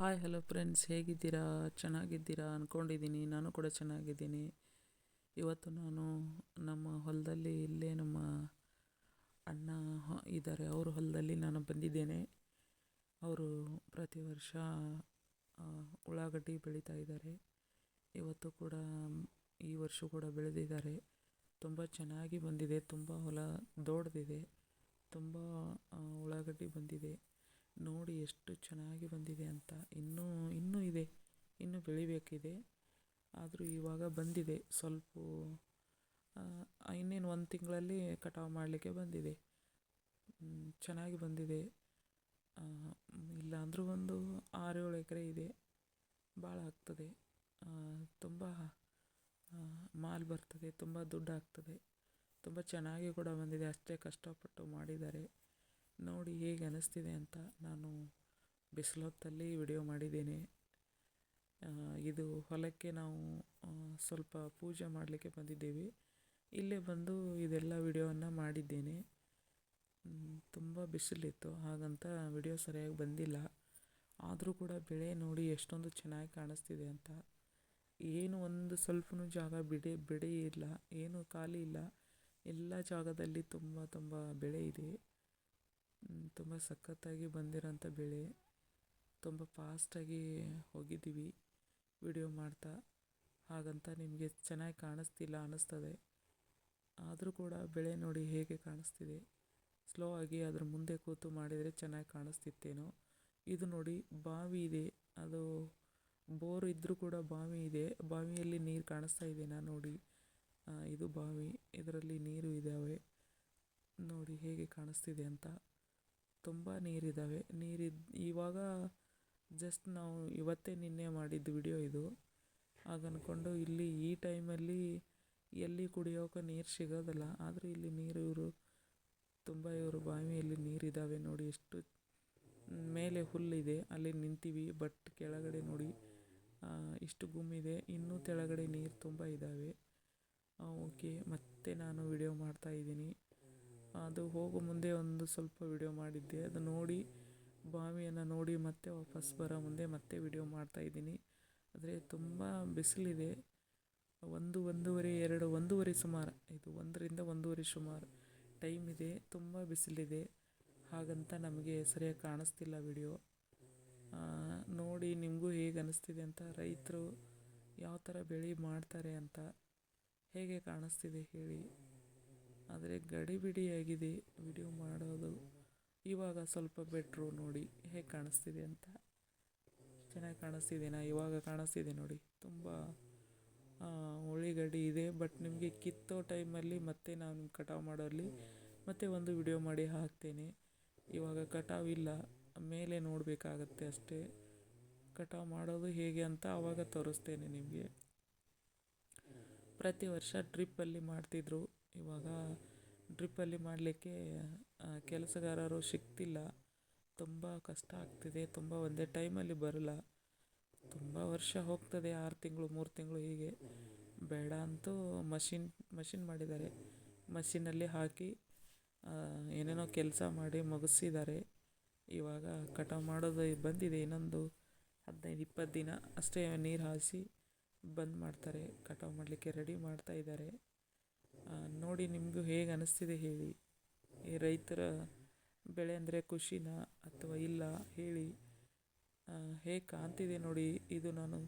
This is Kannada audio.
ಹಾಯ್ ಹಲೋ ಫ್ರೆಂಡ್ಸ್ ಹೇಗಿದ್ದೀರಾ? ಚೆನ್ನಾಗಿದ್ದೀರಾ ಅಂದ್ಕೊಂಡಿದ್ದೀನಿ ನಾನು ಕೂಡ ಚೆನ್ನಾಗಿದ್ದೀನಿ. ಇವತ್ತು ನಾನು ನಮ್ಮ ಹೊಲದಲ್ಲಿ ಇಲ್ಲೇ ನಮ್ಮ ಅಣ್ಣ ಇದ್ದಾರೆ. ಅವ್ರ ಹೊಲದಲ್ಲಿ ನಾನು ಬಂದಿದ್ದೇನೆ. ಅವರು ಪ್ರತಿ ವರ್ಷ ಉಳ್ಳಾಗಡ್ಡಿ ಬೆಳೀತಾ ಇದ್ದಾರೆ. ಇವತ್ತು ಕೂಡ, ಈ ವರ್ಷ ಕೂಡ ಬೆಳೆದಿದ್ದಾರೆ. ತುಂಬ ಚೆನ್ನಾಗಿ ಬಂದಿದೆ. ತುಂಬ ಹೊಲ ದೊಡ್ಡದಿದೆ ತುಂಬ ಉಳ್ಳಾಗಡ್ಡಿ ಬಂದಿದೆ. ನೋಡಿ ಎಷ್ಟು ಚೆನ್ನಾಗಿ ಬಂದಿದೆ ಅಂತ. ಇನ್ನೂ ಇನ್ನೂ ಇದೆ. ಇನ್ನೂ ಬೆಳಿಬೇಕಿದೆ. ಆದರೂ ಇವಾಗ ಬಂದಿದೆ. ಸ್ವಲ್ಪ ಇನ್ನೇನು ಒಂದು ತಿಂಗಳಲ್ಲಿ ಕಟಾವು ಮಾಡಲಿಕ್ಕೆ ಬಂದಿದೆ. ಚೆನ್ನಾಗಿ ಬಂದಿದೆ. ಆ, ಮ್, ಇಲ್ಲ ಅಂದರೂ ಒಂದು ಆರೇಳು ಎಕರೆ ಇದೆ. ಭಾಳ ಆಗ್ತದೆ. ತುಂಬ ಮಾಲ್ ಬರ್ತದೆ. ತುಂಬ ದುಡ್ಡು ಆಗ್ತದೆ. ತುಂಬ ಚೆನ್ನಾಗಿ ಕೂಡ ಬಂದಿದೆ. ಅಷ್ಟೇ ಕಷ್ಟಪಟ್ಟು ಮಾಡಿದ್ದಾರೆ. ನೋಡಿ ಹೇಗೆ ಅನ್ನಿಸ್ತಿದೆ ಅಂತ ನಾನು ಬಿಸಿಲೊತ್ತಲ್ಲಿ ವಿಡಿಯೋ ಮಾಡಿದ್ದೇನೆ. ಇದು ಹೊಲಕ್ಕೆ ನಾವು ಸ್ವಲ್ಪ ಪೂಜೆ ಮಾಡಲಿಕ್ಕೆ ಬಂದಿದ್ದೇವೆ. ಇಲ್ಲೇ ಬಂದು ಇದೆಲ್ಲ ವಿಡಿಯೋವನ್ನು ಮಾಡಿದ್ದೇನೆ. ತುಂಬ ಬಿಸಿಲಿತ್ತು, ಹಾಗಂತ ವಿಡಿಯೋ ಸರಿಯಾಗಿ ಬಂದಿಲ್ಲ. ಆದರೂ ಕೂಡ ಬೆಳೆ ನೋಡಿ ಎಷ್ಟೊಂದು ಚೆನ್ನಾಗಿ ಕಾಣಿಸ್ತಿದೆ ಅಂತ. ಏನು ಒಂದು ಸ್ವಲ್ಪನೂ ಜಾಗ ಬಿಡಿ ಬಿಡಿ ಇಲ್ಲ, ಏನು ಖಾಲಿ ಇಲ್ಲ. ಎಲ್ಲ ಜಾಗದಲ್ಲಿ ತುಂಬ ತುಂಬ ಬೆಳೆ ಇದೆ. ತುಂಬ ಸಖತ್ತಾಗಿ ಬಂದಿರೋಂಥ ಬೆಳೆ. ತುಂಬ ಫಾಸ್ಟಾಗಿ ಹೋಗಿದ್ದೀವಿ ವಿಡಿಯೋ ಮಾಡ್ತಾ. ಹಾಗಂತ ನಿಮಗೆ ಚೆನ್ನಾಗಿ ಕಾಣಿಸ್ತಿಲ್ಲ ಅನ್ನಿಸ್ತದೆ. ಆದರೂ ಕೂಡ ಬೆಳೆ ನೋಡಿ ಹೇಗೆ ಕಾಣಿಸ್ತಿದೆ. ಸ್ಲೋ ಆಗಿ ಅದ್ರ ಮುಂದೆ ಕೂತು ಮಾಡಿದರೆ ಚೆನ್ನಾಗಿ ಕಾಣಿಸ್ತಿತ್ತೇನೋ. ಇದು ನೋಡಿ ಬಾವಿ ಇದೆ. ಅದು ಬೋರ್ ಇದ್ದರೂ ಕೂಡ ಬಾವಿ ಇದೆ. ಬಾವಿಯಲ್ಲಿ ನೀರು ಕಾಣಿಸ್ತಾ ಇದೆಯಾ ನೋಡಿ. ಇದು ಬಾವಿ. ಇದರಲ್ಲಿ ನೀರು ಇದ್ದಾವೆ ನೋಡಿ ಹೇಗೆ ಕಾಣಿಸ್ತಿದೆ ಅಂತ. ತುಂಬ ನೀರಿದ್ದಾವೆ ನೀರಿದ್ದು ಇವಾಗ ಜಸ್ಟ್ ನಾವು ಇವತ್ತೇ ನಿನ್ನೆ ಮಾಡಿದ್ದು ವಿಡಿಯೋ ಇದು. ಆಗ ಅಂದ್ಕೊಂಡು ಇಲ್ಲಿ ಈ ಟೈಮಲ್ಲಿ ಎಲ್ಲಿ ಕುಡಿಯೋಕೆ ನೀರು ಸಿಗೋದಲ್ಲ. ಆದರೆ ಇಲ್ಲಿ ನೀರು ಇವರು, ತುಂಬ ಇವರು ಬಾವಿಯಲ್ಲಿ ನೀರಿದ್ದಾವೆ ನೋಡಿ ಎಷ್ಟು ಮೇಲೆ ಹುಲ್ಲಿದೆ ಅಲ್ಲಿ ನಿಂತೀವಿ ಬಟ್ ಕೆಳಗಡೆ ನೋಡಿ ಇಷ್ಟು ಗುಮ್ಮಿದೆ ಇನ್ನೂ ಕೆಳಗಡೆ ನೀರು ತುಂಬ ಇದ್ದಾವೆ ಓಕೆ ಮತ್ತೆ ನಾನು ವಿಡಿಯೋ ಮಾಡ್ತಾ ಇದ್ದೀನಿ. ಅದು ಹೋಗೋ ಮುಂದೆ ಒಂದು ಸ್ವಲ್ಪ ವಿಡಿಯೋ ಮಾಡಿದ್ದೆ. ಅದು ನೋಡಿ, ಬಾವಿಯನ್ನು ನೋಡಿ ಮತ್ತೆ ವಾಪಸ್ ಬರೋ ಮುಂದೆ ಮತ್ತೆ ವಿಡಿಯೋ ಮಾಡ್ತಾ ಇದ್ದೀನಿ. ಆದರೆ ತುಂಬ ಬಿಸಿಲಿದೆ. ಒಂದು, ಒಂದೂವರೆ, ಎರಡು, ಒಂದೂವರೆ ಸುಮಾರು, ಇದು ಒಂದರಿಂದ ಒಂದೂವರೆ ಸುಮಾರು ಟೈಮ್ ಇದೆ. ತುಂಬ ಬಿಸಿಲಿದೆ. ಹಾಗಂತ ನಮಗೆ ಸರಿಯಾಗಿ ಕಾಣಿಸ್ತಿಲ್ಲ ವಿಡಿಯೋ ನೋಡಿ ನಿಮಗೂ ಹೇಗೆ ಅನ್ನಿಸ್ತಿದೆ ಅಂತ, ರೈತರು ಯಾವ ಥರ ಬೆಳೆ ಮಾಡ್ತಾರೆ ಅಂತ ಹೇಗೆ ಕಾಣಿಸ್ತಿದೆ ಹೇಳಿ. ಆದರೆ ಗಡಿಬಿಡಿಯಾಗಿದೆ. ವಿಡಿಯೋ ಮಾಡೋದು ಇವಾಗ ಸ್ವಲ್ಪ ಬೆಟ್ರು ನೋಡಿ ಹೇಗೆ ಕಾಣಿಸ್ತಿದೆ ಅಂತ. ಚೆನ್ನಾಗಿ ಕಾಣಿಸ್ತಿದೆನಾ ಇವಾಗ ಕಾಣಿಸ್ತಿದೆ ನೋಡಿ. ತುಂಬ ಉಳ್ಳಾಗಡ್ಡಿ ಇದೆ ಬಟ್ ನಿಮಗೆ ಕಿತ್ತೋ ಟೈಮಲ್ಲಿ ಮತ್ತೆ ನಾನು ಕಟಾವು ಮಾಡೋಲ್ಲಿ ಮತ್ತೆ ಒಂದು ವಿಡಿಯೋ ಮಾಡಿ ಹಾಕ್ತೇನೆ. ಇವಾಗ ಕಟಾವು ಇಲ್ಲ, ಮೇಲೆ ನೋಡಬೇಕಾಗತ್ತೆ ಅಷ್ಟೇ. ಕಟಾವು ಮಾಡೋದು ಹೇಗೆ ಅಂತ ಆವಾಗ ತೋರಿಸ್ತೇನೆ ನಿಮಗೆ. ಪ್ರತಿ ವರ್ಷ ಟ್ರಿಪ್ಪಲ್ಲಿ ಮಾಡ್ತಿದ್ರು. ಇವಾಗ ಡ್ರಿಪ್ಪಲ್ಲಿ ಮಾಡಲಿಕ್ಕೆ ಕೆಲಸಗಾರರು ಸಿಗ್ತಿಲ್ಲ. ತುಂಬ ಕಷ್ಟ ಆಗ್ತಿದೆ. ತುಂಬ ಒಂದೇ ಟೈಮಲ್ಲಿ ಬರಲ್ಲ. ತುಂಬ ವರ್ಷ ಹೋಗ್ತದೆ, ಆರು ತಿಂಗಳು, ಮೂರು ತಿಂಗಳು ಹೀಗೆ. ಬೇಡ ಅಂತೂ ಮಷಿನ್ ಮಷಿನ್ ಮಾಡಿದ್ದಾರೆ. ಮಷಿನಲ್ಲಿ ಹಾಕಿ ಏನೇನೋ ಕೆಲಸ ಮಾಡಿ ಮುಗಿಸಿದ್ದಾರೆ. ಇವಾಗ ಕಟಾವು ಮಾಡೋದು ಬಂದಿದೆ. ಇನ್ನೊಂದು ಹದಿನೈದು, ಇಪ್ಪತ್ತು ದಿನ ಅಷ್ಟೇ ನೀರು ಹಾಯಿಸಿ ಬಂದ್ ಮಾಡ್ತಾರೆ. ಕಟಾವು ಮಾಡಲಿಕ್ಕೆ ರೆಡಿ ಮಾಡ್ತಾ ಇದ್ದಾರೆ. ನೋಡಿ ನಿಮಗೂ ಹೇಗೆ ಅನಿಸ್ತಿದೆ ಹೇಳಿ. ಈ ರೈತರ ಬೆಳೆ ಅಂದರೆ ಖುಷಿನಾ ಅಥವಾ ಇಲ್ಲ ಹೇಳಿ. ಹೇಗೆ ಕಾಣ್ತಿದೆ ನೋಡಿ ಇದು ನಾನು.